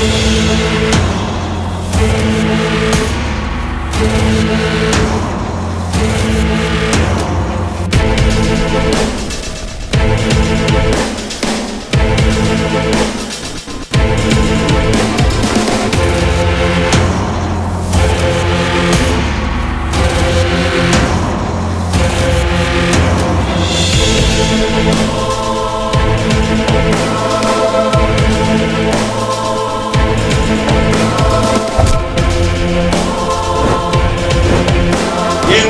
We'll be right.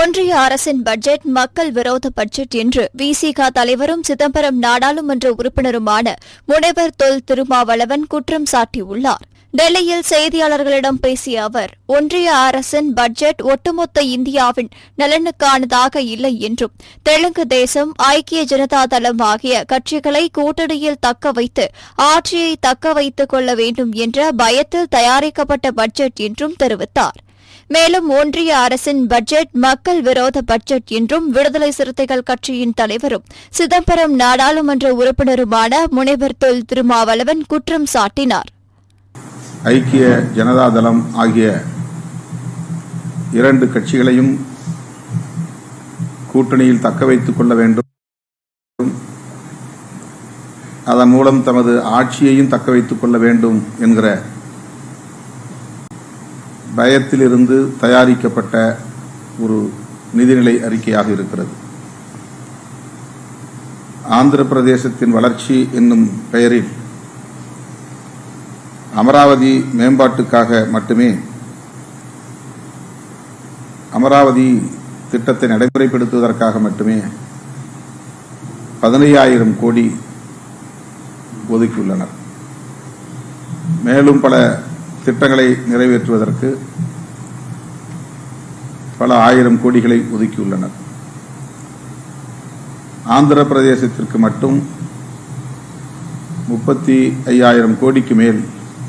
ஒன்றிய அரசின் budget மக்கள் விரோத பட்ஜெட் என்று விசிக தலைவரும் சிதம்பரம் நாடாளுமன்ற உறுப்பினருமான முனைவர் தொல் திருமாவளவன் குற்றம் சாட்டியுள்ளார். டெல்லியில் செய்தியாளர்களிடம் பேசிய அவர் ஒன்றிய அரசின் பட்ஜெட் ஒட்டுமொத்த இந்தியாவின் நலனுக்கானதாக இல்லை என்றும் தெலுங்கு தேசம் ஐக்கிய ஜனதா தளம் ஆகிய கட்சிகளை கூட்டணியில் தக்க வைத்து ஆட்சியை தக்க வைத்துக் கொள்ள வேண்டும் என்ற பயத்தில் தயாரிக்கப்பட்ட பட்ஜெட் என்றும் தெரிவித்தார். மேலும் ஒன்றிய அரசின் பட்ஜெட் மக்கள் விரோத பட்ஜெட் என்றும் விடுதலை சிறுத்தைகள் கட்சியின் தலைவரும் சிதம்பரம் நாடாளுமன்ற உறுப்பினருமான முனைவர் தொல் திருமாவளவன் குற்றம் சாட்டினார். ஐக்கிய ஜனதாதளம் ஆகிய இரண்டு கட்சிகளையும் கூட்டணியில் தக்க வைத்துக் கொள்ள வேண்டும். அதன் மூலம் தமது ஆட்சியையும் தக்க வைத்துக் கொள்ள வேண்டும் என்கிற பயத்திலிருந்து தயாரிக்கப்பட்ட ஒரு நிதிநிலை அறிக்கையாக இருக்கிறது. ஆந்திர பிரதேசத்தின் வளர்ச்சி என்னும் பெயரில் அமராவதி மேம்பாட்டுக்காக மட்டுமே அமராவதி திட்டத்தை நடைமுறைப்படுத்துவதற்காக மட்டுமே பதினையாயிரம் கோடி ஒதுக்கியுள்ளனர். மேலும் பல திட்டங்களை நிறைவேற்றுவதற்கு பல ஆயிரம் கோடிகளை ஒதுக்கியுள்ளனர். ஆந்திர பிரதேசத்திற்கு மட்டும் முப்பத்தி ஐயாயிரம் கோடிக்கு மேல்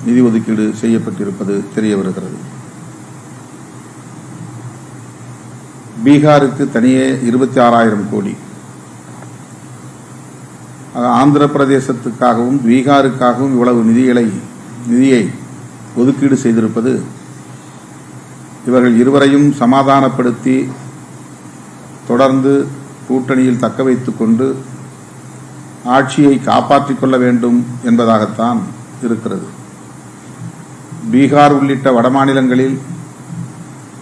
நிதி ஒதுக்கீடு செய்யப்பட்டிருப்பது தெரிய வருகிறது பீகாருக்கு தனியே இருபத்தி ஆறாயிரம் கோடி. ஆந்திர பிரதேசத்துக்காகவும் பீகாருக்காகவும் இவ்வளவு நிதிகளை நிதியை ஒதுக்கீடு செய்திருப்பது இவர்கள் இருவரையும் சமாதானப்படுத்தி தொடர்ந்து கூட்டணியில் தக்க வைத்துக் கொண்டு ஆட்சியை காப்பாற்றிக் கொள்ள வேண்டும் என்பதாகத்தான் இருக்கிறது. பீகார் உள்ளிட்ட வடமாநிலங்களில்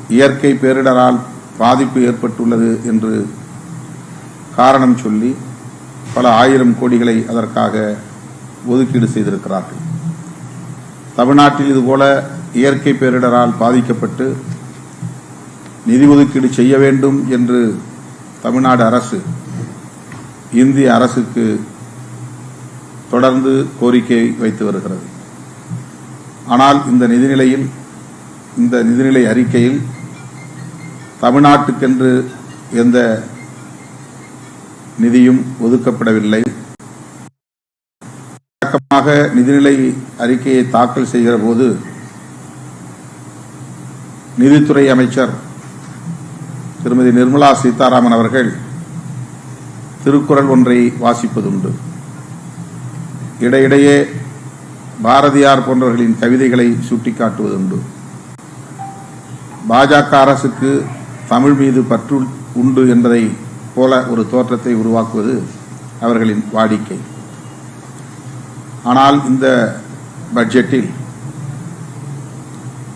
இயற்கை பேரிடரால் பாதிப்பு ஏற்பட்டுள்ளது என்று காரணம் சொல்லி பல ஆயிரம் கோடிகளை அதற்காக ஒதுக்கீடு செய்திருக்கிறார்கள். தமிழ்நாட்டில் இதுபோல இயற்கை பேரிடரால் பாதிக்கப்பட்டு நிதி ஒதுக்கீடு செய்ய வேண்டும் என்று தமிழ்நாடு அரசு இந்திய அரசுக்கு தொடர்ந்து கோரிக்கை வைத்து வருகிறது. ஆனால் இந்த நிதிநிலையில் இந்த நிதிநிலை அறிக்கையில் தமிழ்நாட்டுக்கென்று எந்த நிதியும் ஒதுக்கப்படவில்லை. வழக்கமாக நிதிநிலை அறிக்கையை தாக்கல் செய்கிற போது நிதித்துறை அமைச்சர் திருமதி நிர்மலா சீதாராமன் அவர்கள் திருக்குறள் ஒன்றை வாசிப்பதுண்டு. இடையிடையே பாரதியார் போன்றவர்களின் கவிதைகளை சுட்டிக்காட்டுவதுண்டு. பாஜக அரசுக்கு தமிழ் மீது பற்று உண்டு என்பதை போல ஒரு தோற்றத்தை உருவாக்குவது அவர்களின் வாடிக்கை. ஆனால் இந்த பட்ஜெட்டில்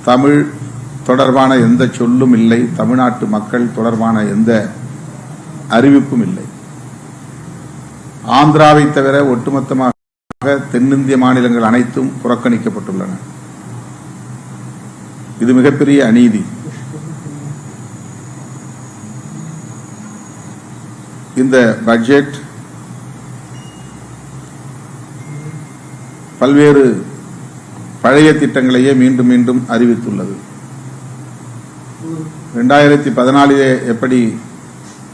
தமிழ் தொடர்பான எந்த சொல்லும் இல்லை தமிழ்நாட்டு மக்கள் தொடர்பான எந்த அறிவிப்பும் இல்லை. ஆந்திராவை தவிர ஒட்டுமொத்தமாக தென்னிந்திய மாநிலங்கள் அனைத்தும் புறக்கணிக்கப்பட்டுள்ளன. இது மிகப்பெரிய அநீதி. இந்த பட்ஜெட் பல்வேறு பழைய திட்டங்களையே மீண்டும் மீண்டும் அறிவித்துள்ளது. ரெண்டாயிரத்தி பதினாலிலே எப்படி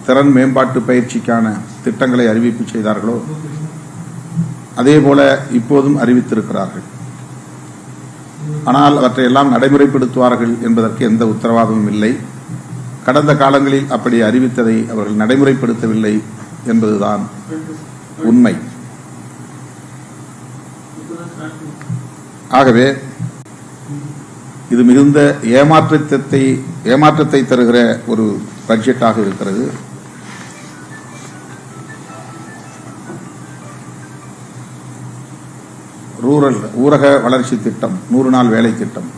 திறன் மேம்பாட்டு பயிற்சிக்கான திட்டங்களை அறிவிப்பு செய்தார்களோ அதே போல இப்போதும் அறிவித்திருக்கிறார்கள். ஆனால் அவற்றை எல்லாம் நடைமுறைப்படுத்துவார்கள் என்பதற்கு எந்த உத்தரவாதமும் இல்லை. கடந்த காலங்களில் அப்படி அறிவித்ததை அவர்கள் நடைமுறைப்படுத்தவில்லை என்பதுதான் உண்மை. ஆகவே இது மிகுந்த ஏமாற்றத்தை ஏமாற்றத்தை தருகிற ஒரு பட்ஜெட்டாக இருக்கிறது. ரூரல் ஊரக வளர்ச்சி திட்டம் நூறு நாள் வேலை திட்டம்.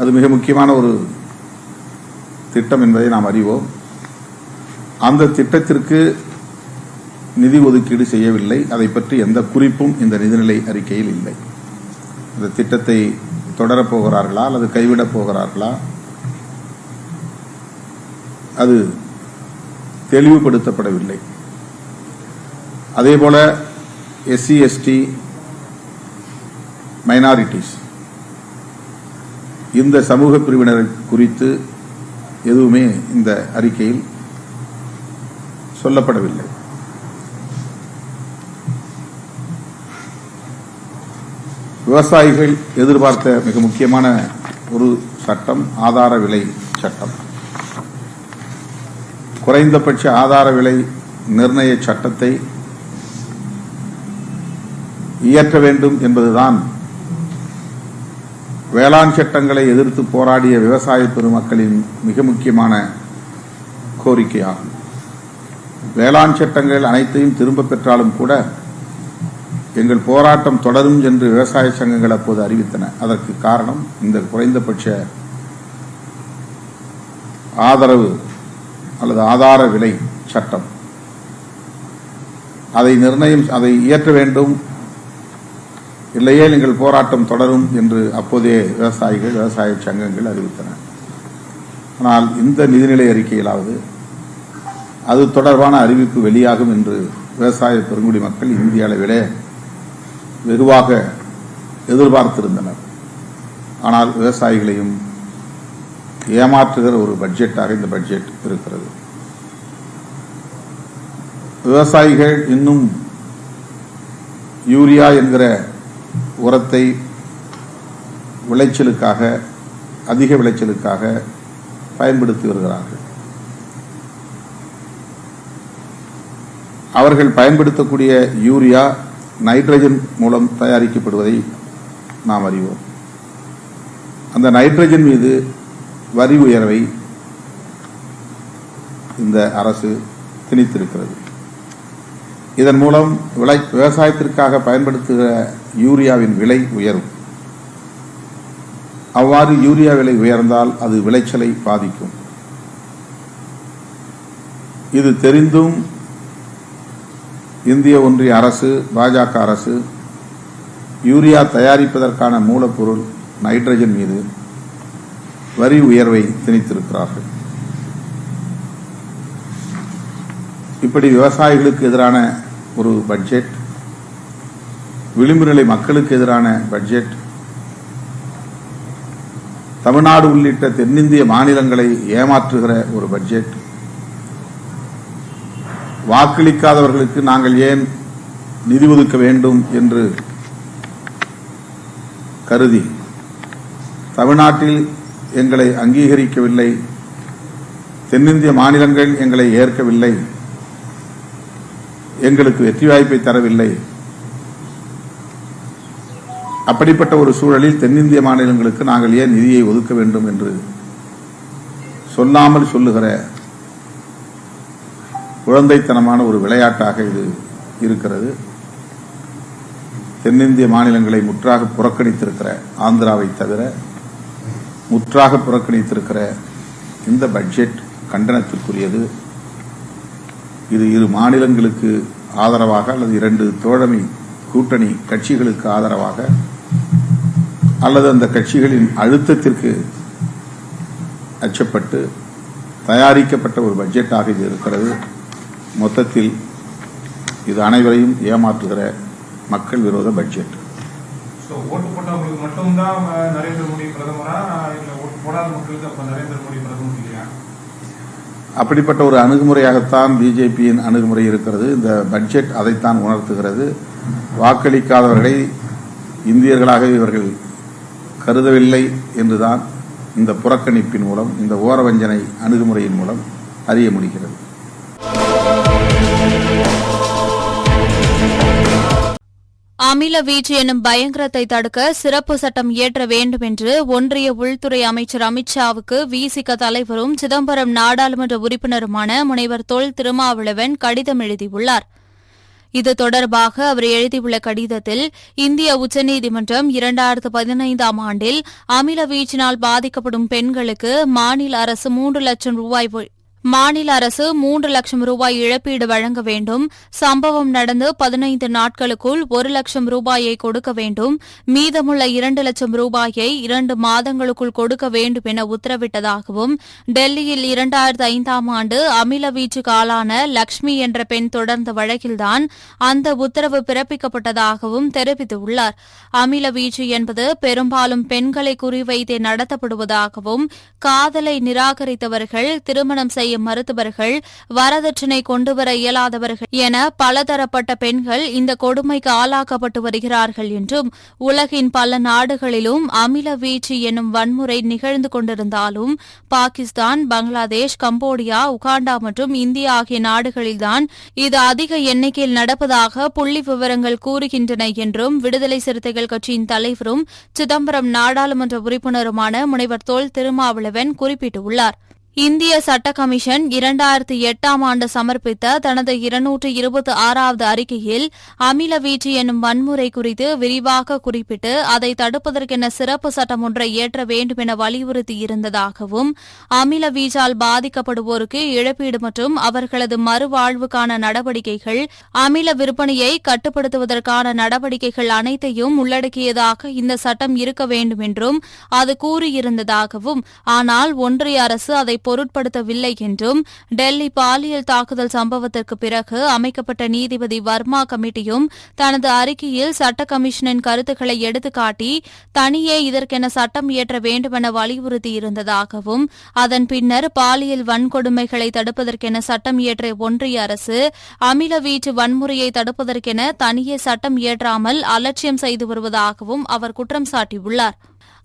அது மிக முக்கியமான ஒரு திட்டம் என்பதை நாம் அறிவோம். அந்த திட்டத்திற்கு நிதி ஒதுக்கீடு செய்யவில்லை. அதை பற்றி எந்த குறிப்பும் இந்த நிதிநிலை அறிக்கையில் இல்லை. இந்த திட்டத்தை தொடரப்போகிறார்களா அல்லது கைவிடப் போகிறார்களா? அது தெளிவுபடுத்தப்படவில்லை. அதேபோல எஸ்சி எஸ்டி மைனாரிட்டிஸ் இந்த சமூக பிரிவினர் குறித்து எதுவுமே இந்த அறிக்கையில் சொல்லப்படவில்லை. விவசாயிகள் எதிர்பார்த்த மிக முக்கியமான ஒரு சட்டம் ஆதார விலை சட்டம். குறைந்தபட்ச ஆதார விலை நிர்ணய சட்டத்தை இயற்ற வேண்டும் என்பதுதான் வேளாண் சட்டங்களை எதிர்த்து போராடிய விவசாய பெருமக்களின் மிக முக்கியமான கோரிக்கையாகும். வேளாண் சட்டங்கள் அனைத்தையும் திரும்ப பெற்றாலும் கூட எங்கள் போராட்டம் தொடரும் என்று விவசாய சங்கங்கள் அப்போது அறிவித்தன. அதற்கு காரணம் இந்த குறைந்தபட்ச ஆதரவு அல்லது ஆதார விலை சட்டம். அதை நிர்ணயம் அதை இயற்ற வேண்டும். இல்லையே எங்கள் போராட்டம் தொடரும் என்று அப்போதே விவசாயிகள் விவசாய சங்கங்கள் அறிவித்தன. ஆனால் இந்த நிதிநிலை அறிக்கையிலாவது அது தொடர்பான அறிவிப்பு வெளியாகும் என்று விவசாய பெருங்குடி மக்கள் இந்திய அளவிலே வெகுவாக எதிர்பார்த்திருந்தனர். ஆனால் விவசாயிகளையும் ஏமாற்றுகிற ஒரு பட்ஜெட்டாக இந்த பட்ஜெட் இருக்கிறது. விவசாயிகள் இன்னும் யூரியா என்கிற உரத்தை விளைச்சலுக்காக அதிக விளைச்சலுக்காக பயன்படுத்தி வருகிறார்கள். அவர்கள் பயன்படுத்தக்கூடிய யூரியா நைட்ரஜன் மூலம் தயாரிக்கப்படுவதை நாம் அறிவோம். அந்த நைட்ரஜன் மீது வரி உயர்வை இந்த அரசு திணித்திருக்கிறது. இதன் மூலம் விளை விவசாயத்திற்காக பயன்படுத்துகிற யூரியாவின் விலை உயரும். அவ்வாறு யூரியா விலை உயர்ந்தால் அது விளைச்சலை பாதிக்கும். இது தெரிந்தும் இந்திய ஒன்றிய அரசு பாஜக அரசு யூரியா தயாரிப்பதற்கான மூலப்பொருள் நைட்ரஜன் மீது வரி உயர்வை திணித்திருக்கிறார்கள். இப்படி விவசாயிகளுக்கு எதிரான ஒரு பட்ஜெட் விளிம்பு நிலை மக்களுக்கு எதிரான பட்ஜெட் தமிழ்நாடு உள்ளிட்ட தென்னிந்திய மாநிலங்களை ஏமாற்றுகிற ஒரு பட்ஜெட் வாக்களிக்காதவர்களுக்கு நாங்கள் ஏன் நிதி ஒதுக்க வேண்டும் என்று கருதி தமிழ்நாட்டில் எங்களை அங்கீகரிக்கவில்லை தென்னிந்திய மாநிலங்கள் எங்களை ஏற்கவில்லை எங்களுக்கு வெற்றி வாய்ப்பை தரவில்லை. அப்படிப்பட்ட ஒரு சூழலில் தென்னிந்திய மாநிலங்களுக்கு நாங்கள் ஏன் நிதியை ஒதுக்க வேண்டும் என்று சொல்லாமல் சொல்லுகிற குழந்தைத்தனமான ஒரு விளையாட்டாக இது இருக்கிறது. தென்னிந்திய மாநிலங்களை முற்றாக புறக்கணித்திருக்கிற ஆந்திராவை தவிர முற்றாக புறக்கணித்திருக்கிற இந்த பட்ஜெட் கண்டனத்திற்குரியது. இது இரு மாநிலங்களுக்கு ஆதரவாக அல்லது இரண்டு தோழமை கூட்டணி கட்சிகளுக்கு ஆதரவாக அல்லது அந்த கட்சிகளின் அழுத்தத்திற்கு அச்சப்பட்டு தயாரிக்கப்பட்ட ஒரு பட்ஜெட்டாக இது இருக்கிறது. மொத்தத்தில் இது அனைவரையும் ஏமாற்றுகிற மக்கள் விரோத பட்ஜெட். அப்படிப்பட்ட ஒரு அணுகுமுறையாகத்தான் பிஜேபியின் அணுகுமுறை இருக்கிறது. இந்த பட்ஜெட் அதைத்தான் உணர்த்துகிறது. வாக்களிக்காதவர்களை இந்தியர்களாக இவர்கள் கருதவில்லை என்றுதான் இந்த புறக்கணிப்பின் மூலம் இந்த ஓரவஞ்சனை அணுகுமுறையின் மூலம் அறிய முடிகிறது. அமில வீச்சு எனும் பயங்கரத்தை தடுக்க சிறப்பு சட்டம் இயற்ற வேண்டும் என்று ஒன்றிய உள்துறை அமைச்சர் அமித்ஷாவுக்கு விசிக தலைவரும் சிதம்பரம் நாடாளுமன்ற உறுப்பினருமான முனைவர் தொல் திருமாவளவன் கடிதம் எழுதியுள்ளார். இது தொடர்பாக அவர் எழுதியுள்ள கடிதத்தில் இந்திய உச்சநீதிமன்றம் இரண்டாயிரத்து பதினைந்தாம் ஆண்டில் அமில வீச்சினால் பாதிக்கப்படும் பெண்களுக்கு மாநில அரசு மூன்று லட்சம் ரூபாய் மாநில அரசு மூன்று லட்சம் ரூபாய் இழப்பீடு வழங்க வேண்டும். சம்பவம் நடந்து பதினைந்து நாட்களுக்குள் ஒரு லட்சம் ரூபாயை கொடுக்க வேண்டும். மீதமுள்ள இரண்டு லட்சம் ரூபாயை இரண்டு மாதங்களுக்குள் கொடுக்க வேண்டும் என உத்தரவிட்டதாகவும் டெல்லியில் இரண்டாயிரத்து ஐந்தாம் ஆண்டு அமில வீச்சுக்கு ஆளான லக்ஷ்மி என்ற பெண் தொடர்ந்த வழக்கில்தான் அந்த உத்தரவு பிறப்பிக்கப்பட்டதாகவும் தெரிவித்துள்ளார். அமில வீச்சு என்பது பெரும்பாலும் பெண்களை குறிவைத்தே நடத்தப்படுவதாகவும் காதலை நிராகரித்தவர்கள் திருமணம் செய்ய மருத்துவர்கள் வரதட்சணை கொண்டுவர இயலாதவர்கள் என பலதரப்பட்ட பெண்கள் இந்த கொடுமைக்கு ஆளாக்கப்பட்டு வருகிறார்கள் என்றும் உலகின் பல நாடுகளிலும் அமில வீச்சு எனும் வன்முறை நிகழ்ந்து கொண்டிருந்தாலும் பாகிஸ்தான் பங்களாதேஷ் கம்போடியா உகாண்டா மற்றும் இந்தியா ஆகிய நாடுகளில்தான் இது அதிக எண்ணிக்கையில் நடப்பதாக புள்ளி விவரங்கள் கூறுகின்றன என்றும் விடுதலை சிறுத்தைகள் கட்சியின் தலைவரும் சிதம்பரம் நாடாளுமன்ற உறுப்பினருமான முனைவர் தோல் திருமாவளவன் குறிப்பிட்டுள்ளார். இந்திய சட்ட கமிஷன் இரண்டாயிரத்தி எட்டாம் ஆண்டு சமர்ப்பித்த தனது இருநூற்று இருபத்தி ஆறாவது அறிக்கையில் அமில வீச்சு என்னும் வன்முறை குறித்து விரிவாக குறிப்பிட்டு அதை தடுப்பதற்கென சிறப்பு சட்டம் ஒன்றை இயற்ற வேண்டும் என வலியுறுத்தியிருந்ததாகவும் அமில வீச்சால் பாதிக்கப்படுவோருக்கு இழப்பீடு மற்றும் அவர்களது மறுவாழ்வுக்கான நடவடிக்கைகள் அமில விற்பனையை கட்டுப்படுத்துவதற்கான நடவடிக்கைகள் அனைத்தையும் உள்ளடக்கியதாக இந்த சட்டம் இருக்க வேண்டும் என்றும் அது கூறியிருந்ததாகவும் ஆனால் ஒன்றிய அரசு அதை பொருட்படுத்தவில்லை என்றும் டெல்லி பாலியல் தாக்குதல் சம்பவத்திற்கு பிறகு அமைக்கப்பட்ட நீதிபதி வர்மா கமிட்டியும் தனது அறிக்கையில் சட்ட கமிஷனின் கருத்துக்களை எடுத்துக்காட்டி தனியே இதற்கென சட்டம் இயற்ற வேண்டுமென வலியுறுத்தியிருந்ததாகவும் அதன் பின்னர் பாலியல் வன்கொடுமைகளை தடுப்பதற்கென சட்டம் இயற்ற ஒன்றிய அரசு அமில வீச்சு வன்முறையை தடுப்பதற்கென தனியே சட்டம் இயற்றாமல் அலட்சியம் செய்து வருவதாகவும் அவர் குற்றம் சாட்டியுள்ளார்.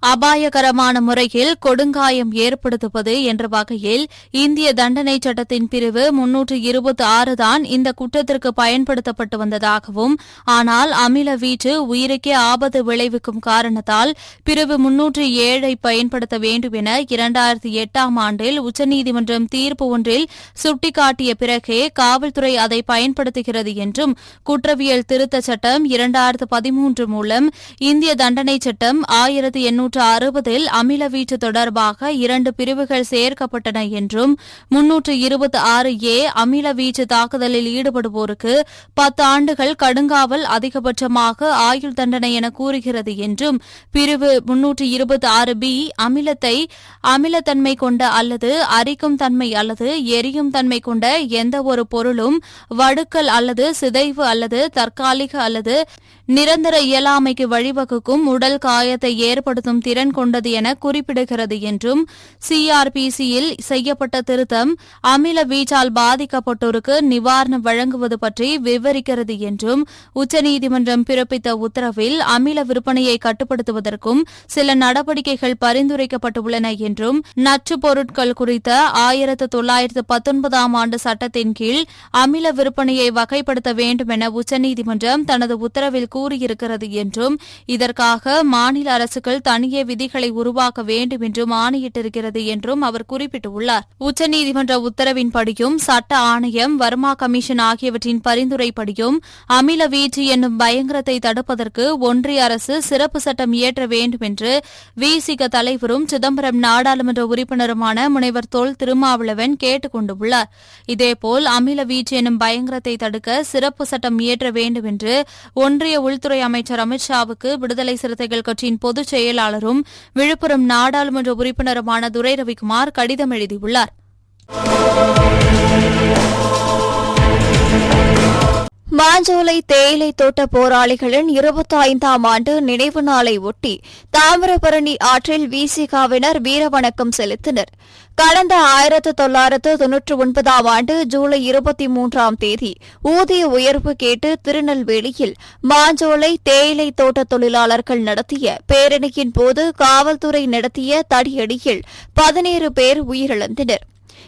அபாயகரமான முறையில் கொடுங்காயம் ஏற்படுத்துவது என்ற வகையில் இந்திய தண்டனை சட்டத்தின் பிரிவு முன்னூற்று இருபத்தி ஆறு தான் இந்த குற்றத்திற்கு பயன்படுத்தப்பட்டு வந்ததாகவும் ஆனால் அமில வீச்சு உயிருக்கே ஆபத்து விளைவிக்கும் காரணத்தால் பிரிவு முன்னூற்று ஏழை பயன்படுத்த வேண்டும் என இரண்டாயிரத்தி எட்டாம் ஆண்டில் உச்சநீதிமன்றம் தீர்ப்பு ஒன்றில் சுட்டிக்காட்டிய பிறகே காவல்துறை அதை பயன்படுத்துகிறது என்றும் குற்றவியல் திருத்த சட்டம் இரண்டாயிரத்து பதிமூன்று மூலம் இந்திய தண்டனை சட்டம் ஆயிரத்து எண்ணூற்று அறுபதில் அமில வீச்சு தொடர்பாக இரண்டு பிரிவுகள் சேர்க்கப்பட்டன என்றும் முன்னூற்று இருபத்தி ஆறு ஏ அமில வீச்சு தாக்குதலில் ஈடுபடுவோருக்கு பத்து ஆண்டுகள் கடுங்காவல் அதிகபட்சமாக ஆயுள் தண்டனை என கூறுகிறது என்றும் பிரிவு முன்னூற்று இருபத்தி ஆறு பி அமிலத்தை அமிலத்தன்மை கொண்ட அல்லது அரிக்கும் தன்மை அல்லது எரியும் தன்மை கொண்ட எந்த ஒரு பொருளும் வடுக்கல் அல்லது சிதைவு அல்லது தற்காலிக அல்லது நிரந்தர இயலாமைக்கு வழிவகுக்கும் உடல் காயத்தை ஏற்படுத்தும் திறன் கொண்டது என குறிப்பிடுகிறது என்றும் சிஆர்பிசியில் செய்யப்பட்ட திருத்தம் அமில வீச்சால் பாதிக்கப்பட்டோருக்கு நிவாரணம் வழங்குவது பற்றி விவரிக்கிறது என்றும் உச்சநீதிமன்றம் பிறப்பித்த உத்தரவில் அமில விற்பனையை கட்டுப்படுத்துவதற்கும் சில நடவடிக்கைகள் பரிந்துரைக்கப்பட்டுள்ளன என்றும் நச்சுப் பொருட்கள் குறித்த ஆயிரத்து தொள்ளாயிரத்து பத்தொன்பதாம் ஆண்டு சட்டத்தின் கீழ் அமில விற்பனையை வகைப்படுத்த வேண்டும் என உச்சநீதிமன்றம் தனது உத்தரவில் கூறியிருக்கிறது என்றும் இதற்காக மாநில அரசுகள் தனியே விதிகளை உருவாக்க வேண்டும் என்றும் ஆணையிட்டிருக்கிறது என்றும் அவர் குறிப்பிட்டுள்ளார். உச்சநீதிமன்ற உத்தரவின்படியும் சட்ட ஆணையம் வர்மா கமிஷன் ஆகியவற்றின் பரிந்துரைப்படியும் அமில வீச்சு என்னும் பயங்கரத்தை தடுப்பதற்கு ஒன்றிய அரசு சிறப்பு சட்டம் இயற்ற வேண்டும் என்று விசிக தலைவரும் சிதம்பரம் நாடாளுமன்ற உறுப்பினருமான முனைவர் தொல் திருமாவளவன் கேட்டுக் கொண்டுள்ளார் இதேபோல் அமில வீச்சு எனும் பயங்கரத்தை தடுக்க சிறப்பு சட்டம் இயற்ற வேண்டும் என்று ஒன்றிய உள்துறை அமைச்சர் அமித்ஷாவுக்கு விடுதலை சிறுத்தைகள் கட்சியின் பொதுச் செயலாளரும் விழுப்புரம் நாடாளுமன்ற உறுப்பினருமான துரை ரவிக்குமார் கடிதம் எழுதியுள்ளார். மாஞ்சோலை தேயிலை தோட்ட போராளிகளின் இருபத்தி ஐந்தாம் ஆண்டு நினைவு நாளை ஒட்டி தாமிரபரணி ஆற்றில் விசிகாவினர் வீரவணக்கம் செலுத்தினர். கடந்த ஆயிரத்து தொள்ளாயிரத்து தொன்னூற்று ஒன்பதாம் ஆண்டு ஜூலை இருபத்தி மூன்றாம் தேதி ஊதிய உயர்வு கேட்டு திருநெல்வேலியில் மாஞ்சோலை தேயிலை தோட்ட தொழிலாளர்கள் நடத்திய பேரணியின் போது காவல்துறை நடத்திய தடியடியில் பதினேழு பேர் உயிரிழந்தனர்.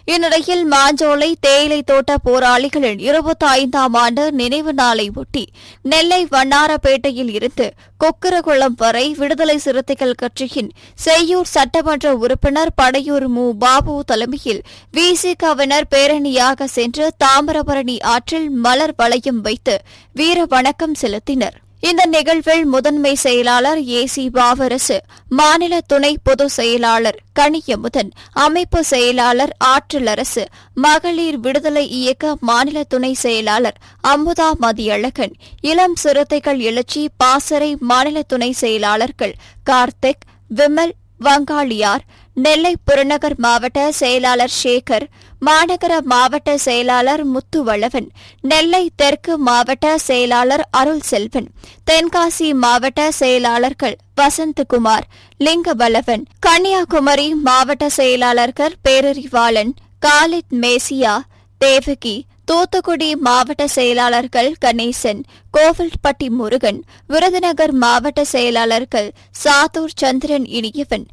இந்நிலையில் மாஞ்சோலை தேயிலை தோட்ட போராளிகளின் இருபத்தி ஐந்தாம் ஆண்டு நினைவு நாளை ஒட்டி நெல்லை வண்ணாரப்பேட்டையில் இருந்து கொக்கரகுளம் வரை விடுதலை சிறுத்தைகள் கட்சியின் செய்யூர் சட்டமன்ற உறுப்பினர் படையூர் மு. பாபு தலைமையில் விசிகவினர் பேரணியாக சென்று தாமிரபரணி ஆற்றில் மலர் வளையம் வைத்து வீர வணக்கம் செலுத்தினர். இந்த நிகழ்வில் முதன்மை செயலாளர் ஏ சி பாவரசு மாநில துணை பொதுச் செயலாளர் கனியமுதன் அமைப்பு செயலாளர் ஆற்றலரசு மகளிர் விடுதலை இயக்க மாநில துணை செயலாளர் அமுதா மதியழகன் இளம் சிறுத்தைகள் எழுச்சி பாசறை மாநில துணை செயலாளர்கள் கார்த்திக் விமல் வங்காளியார் நெல்லை புறநகர் மாவட்ட செயலாளர் சேகர் மாநகர மாவட்ட செயலாளர் முத்துவளவன் நெல்லை தெற்கு மாவட்ட செயலாளர் அருள் செல்வன் தென்காசி மாவட்ட செயலாளர்கள் வசந்தகுமார் லிங்கபலவன் கன்னியாகுமரி மாவட்ட செயலாளர்கள் பேரறிவாளன் காலித் மேசியா தேவகி தூத்துக்குடி மாவட்ட செயலாளர்கள் கணேசன் கோவில்பட்டி முருகன் விருதுநகர் மாவட்ட செயலாளர்கள் சாத்தூர் சந்திரன் இனியவன்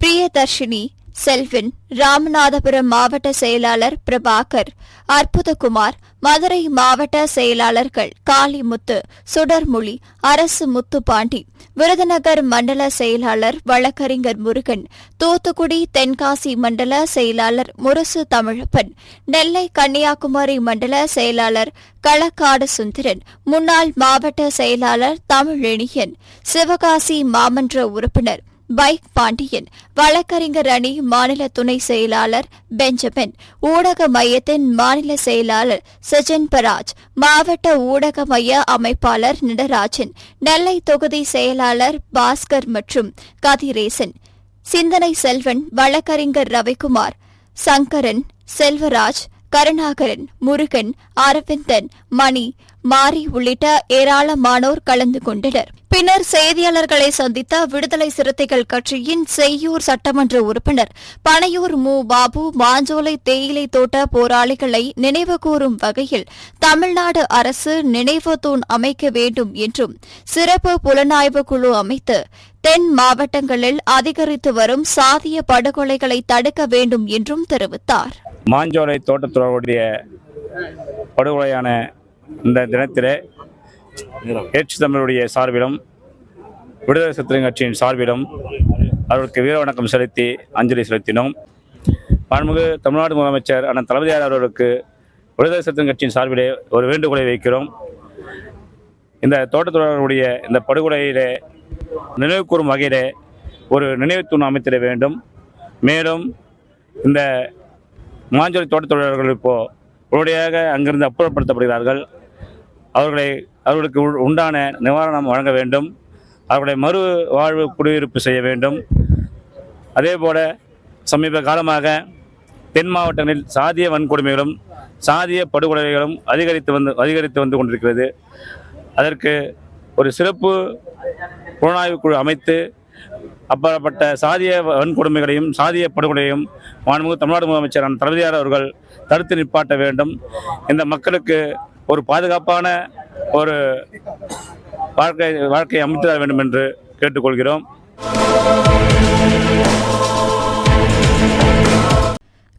பிரியதர்ஷினி செல்வின் ராமநாதபுரம் மாவட்ட செயலாளர் பிரபாகர் அற்புதகுமார் மதுரை மாவட்ட செயலாளர்கள் காளிமுத்து சுடர்மொழி அரசு முத்துப்பாண்டி விருதுநகர் மண்டல செயலாளர் வழக்கறிஞர் முருகன் தூத்துக்குடி தென்காசி மண்டல செயலாளர் முரசு தமிழப்பன் நெல்லை கன்னியாகுமரி மண்டல செயலாளர் களக்காடு சுந்தரன் முன்னாள் மாவட்ட செயலாளர் தமிழெணியன் சிவகாசி மாமன்ற உறுப்பினர் பைக் பாண்டியன் வழக்கறிஞர் அணி மாநில துணை செயலாளர் பெஞ்சமின் ஊடக மையத்தின் மாநில செயலாளர் சஜன் பராஜ் மாவட்ட ஊடக மைய அமைப்பாளர் நடராஜன் நெல்லை தொகுதி செயலாளர் பாஸ்கர் மற்றும் கதிரேசன் சிந்தனை செல்வன் வழக்கறிஞர் ரவிக்குமார் சங்கரன் செல்வராஜ் கருணாகரன் முருகன் அரவிந்தன் மணி மாரி உள்ளிட்ட ஏராளமானோர் கலந்து கொண்டனர். பின்னர் செய்தியாளர்களை சந்தித்த விடுதலை சிறுத்தைகள் கட்சியின் செய்யூர் சட்டமன்ற உறுப்பினர் பனையூர் மு. பாபு மாஞ்சோலை தேயிலை தோட்ட போராளிகளை நினைவுகூரும் வகையில் தமிழ்நாடு அரசு நினைவு தூண் அமைக்க வேண்டும் என்றும் சிறப்பு புலனாய்வு குழு அமைத்து தென் மாவட்டங்களில் அதிகரித்து வரும் சாதிய படுகொலைகளை தடுக்க வேண்டும் என்றும் தெரிவித்தார். மாஞ்சோலை தோட்டத்துறையுடைய படுகொலையான இந்த தினத்திலே ஏற்று தமிழுடைய சார்பிலும் விடுதலை சிறுத்தைகள் கட்சியின் சார்பிலும் அவர்களுக்கு வீர வணக்கம் செலுத்தி அஞ்சலி செலுத்தினோம். மாண்புமிகு தமிழ்நாடு முதலமைச்சர் அண்ணன் தளபதியார் அவர்களுக்கு விடுதலை சிறுத்தைகள் கட்சியின் சார்பிலே ஒரு வேண்டுகோளை வைக்கிறோம். இந்த தோட்டத்தொழிலாளர்களுடைய இந்த படுகொலையிலே நினைவு கூறும் வகையிலே ஒரு நினைவு தூண் அமைத்திட வேண்டும். மேலும் இந்த மாஞ்சோலி தோட்டத்தொழிலாளர்கள் இப்போது உடனடியாக அங்கிருந்து அப்புறப்படுத்தப்படுகிறார்கள். அவர்களை அவர்களுக்கு உண்டான நிவாரணம் வழங்க வேண்டும். அவர்களை மறு வாழ்வு குடியிருப்பு செய்ய வேண்டும். அதே போல சமீப காலமாக தென் மாவட்டங்களில் சாதிய வன்கொடுமைகளும் சாதிய படுகொலைகளும் அதிகரித்து வந்து அதிகரித்து வந்து கொண்டிருக்கிறது. அதற்கு ஒரு சிறப்பு புலனாய்வு குழு அமைத்து அப்பறப்பட்ட சாதிய வன்கொடுமைகளையும் சாதிய படுகொலையும் மாண்புமிகு தமிழ்நாடு முதலமைச்சரான தளபதியார் அவர்கள் தடுத்து நிப்பாட்ட வேண்டும். இந்த மக்களுக்கு ஒரு பாதுகாப்பான ஒரு வாழ்க்கை வாழ்க்கையை அமைத்து தர வேண்டும் என்று கேட்டுக்கொள்கிறோம்.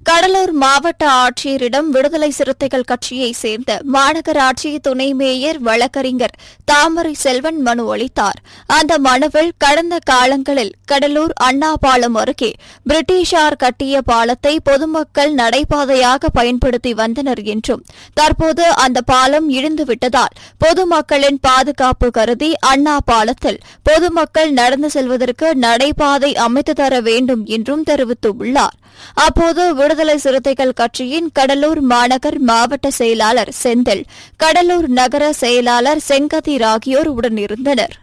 கடலூர் மாவட்ட ஆட்சியரிடம் விடுதலை சிறுத்தைகள் கட்சியைச் சேர்ந்த மாநகராட்சி துணை மேயர் வழக்கறிஞர் தாமரை செல்வன் மனு அளித்தார். அந்த மனுவில் கடந்த காலங்களில் கடலூர் அண்ணா பாலம் அருகே பிரிட்டிஷார் கட்டிய பாலத்தை பொதுமக்கள் நடைபாதையாக பயன்படுத்தி வந்தனர் என்றும் தற்போது அந்த பாலம் இடிந்துவிட்டதால் பொதுமக்களின் பாதுகாப்பு கருதி அண்ணா பாலத்தில் பொதுமக்கள் நடந்து செல்வதற்கு நடைபாதை அமைத்து தர வேண்டும் என்றும் தெரிவித்துள்ளார். அப்போது விடுதலை சிறுத்தைகள் கட்சியின் கடலூர் மாநகர் மாவட்ட செயலாளர் செந்தில் கடலூர் நகர செயலாளர் செங்கதிர் ஆகியோர் உடனிருந்தனர்.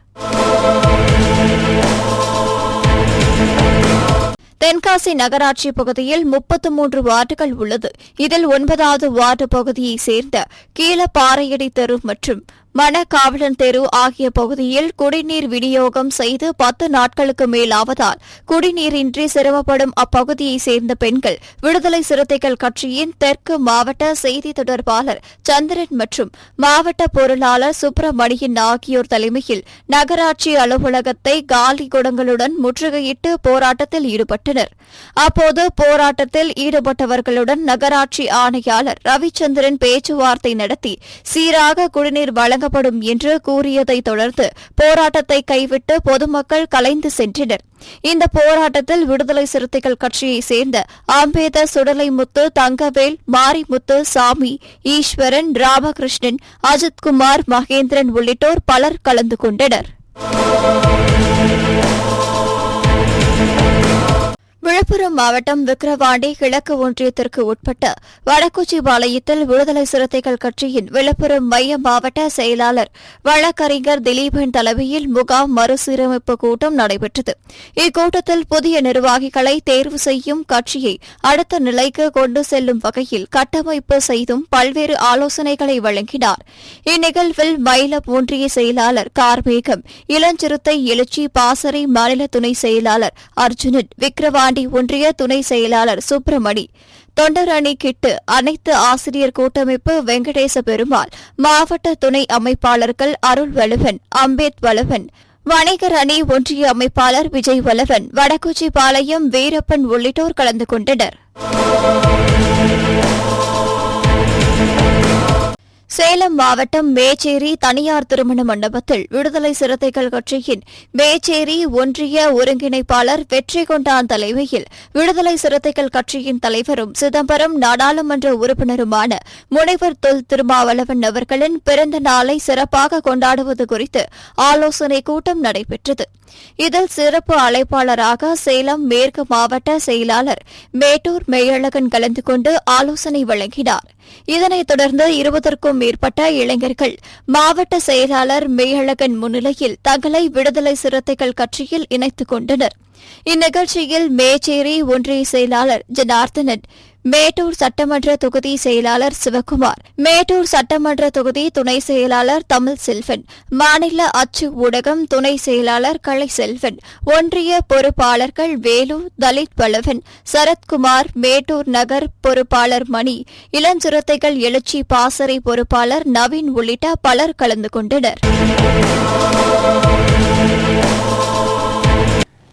தென்காசி நகராட்சி பகுதியில் முப்பத்து மூன்று வார்டுகள் உள்ளது. இதில் ஒன்பதாவது வார்டு பகுதியைச் சேர்ந்த கீழப்பாறையடி தெரு மற்றும் மணக்காவலன் தெரு ஆகிய பகுதியில் குடிநீர் விநியோகம் செய்து பத்து நாட்களுக்கு மேலாவதால் குடிநீரின்றி சிரமப்படும் அப்பகுதியைச் சேர்ந்த பெண்கள் விடுதலை சிறுத்தைகள் கட்சியின் தெற்கு மாவட்ட செய்தி தொடர்பாளர் சந்திரன் மற்றும் மாவட்ட பொருளாளர் சுப்பிரமணியன் ஆகியோர் தலைமையில் நகராட்சி அலுவலகத்தை காலி குடங்களுடன் முற்றுகையிட்டு போராட்டத்தில் ஈடுபட்டனர். அப்போது போராட்டத்தில் ஈடுபட்டவர்களுடன் நகராட்சி ஆணையாளர் ரவிச்சந்திரன் பேச்சுவார்த்தை நடத்தி சீராக குடிநீர் வழங்கப்படும் என்று கூறியதைத் தொடர்ந்து போராட்டத்தை கைவிட்டு பொதுமக்கள் கலைந்து சென்றனர். இந்த போராட்டத்தில் விடுதலை சிறுத்தைகள் கட்சியைச் சேர்ந்த அம்பேதர் சுடலைமுத்து தங்கவேல் மாரிமுத்து சாமி ஈஸ்வரன் ராமகிருஷ்ணன் அஜித்குமார் மகேந்திரன் உள்ளிட்டோர் பலர் கலந்து கொண்டனர். விழுப்புரம் மாவட்டம் விக்கிரவாண்டி கிழக்கு ஒன்றியத்திற்கு உட்பட்ட வடக்குச்சி பாளையத்தில் விடுதலை சிறுத்தைகள் கட்சியின் விழுப்புரம் மைய மாவட்ட செயலாளர் வழக்கறிஞர் திலீபன் தலைமையில் முகாம் மறுசீரமைப்பு கூட்டம் நடைபெற்றது. இக்கூட்டத்தில் புதிய நிர்வாகிகளை தேர்வு செய்யும் கட்சியை அடுத்த நிலைக்கு கொண்டு செல்லும் வகையில் கட்டமைப்பு செய்தும் பல்வேறு ஆலோசனைகளை வழங்கினார். இந்நிகழ்வில் மயிலம் ஒன்றிய செயலாளர் கார்மேகம் இளஞ்சிறுத்தை எழுச்சி பாசறை மாநில துணை செயலாளர் அர்ஜுனன் விக்கிரவாண்டி ஒன்றிய துணை செயலாளர் சுப்பிரமணி. தொண்டரணி கிட்டு அனைத்து ஆசிரியர் கூட்டமைப்பு வெங்கடேச பெருமாள் மாவட்ட துணை அமைப்பாளர்கள் அருள் வலுவன் அம்பேத் வலுவன் வணிகர் அணி ஒன்றிய அமைப்பாளர் விஜய் வலவன் வடக்குச்சிபாளையம் வீரப்பன் உள்ளிட்டோர் கலந்து கொண்டனர். சேலம் மாவட்டம் மேச்சேரி தனியார் திருமண மண்டபத்தில் விடுதலை சிறுத்தைகள் கட்சியின் மேச்சேரி ஒன்றிய ஒருங்கிணைப்பாளர் வெற்றி கொண்டான் தலைமையில் விடுதலை சிறுத்தைகள் கட்சியின் தலைவரும் சிதம்பரம் நாடாளுமன்ற உறுப்பினருமான முனைவர் தொல் திருமாவளவன் அவர்களின் பிறந்த நாளை சிறப்பாக கொண்டாடுவது குறித்து ஆலோசனை கூட்டம் நடைபெற்றது. இதில் சிறப்பு அழைப்பாளராக சேலம் மேற்கு மாவட்ட செயலாளர் மேட்டூர் மேயழகன் கலந்து கொண்டு ஆலோசனை வழங்கினார். இதனைத் தொடர்ந்து இருபதற்கும் மேற்பட்ட இளைஞர்கள் மாவட்ட செயலாளர் மேயழகன் முன்னிலையில் தங்களை விடுதலை சிறுத்தைகள் கட்சியில் இணைத்துக் கொண்டனர். இந்நிகழ்ச்சியில் மேச்சேரி ஒன்றிய செயலாளர் ஜனார்த்தனன் மேட்டூர் சட்டமன்ற தொகுதி செயலாளர் சிவகுமார் மேட்டூர் சட்டமன்ற தொகுதி துணை செயலாளர் தமிழ் செல்வன் மாநில அச்சு ஊடகம் துணை செயலாளர் கலை செல்வன் ஒன்றிய பொறுப்பாளர்கள் வேலு தலித் பலவன் சரத்குமார் மேட்டூர் நகர் பொறுப்பாளர் மணி இளஞ்சிறுத்தைகள் எழுச்சி பாசறை பொறுப்பாளர் நவீன் உள்ளிட்ட பலர் கலந்து கொண்டனர்.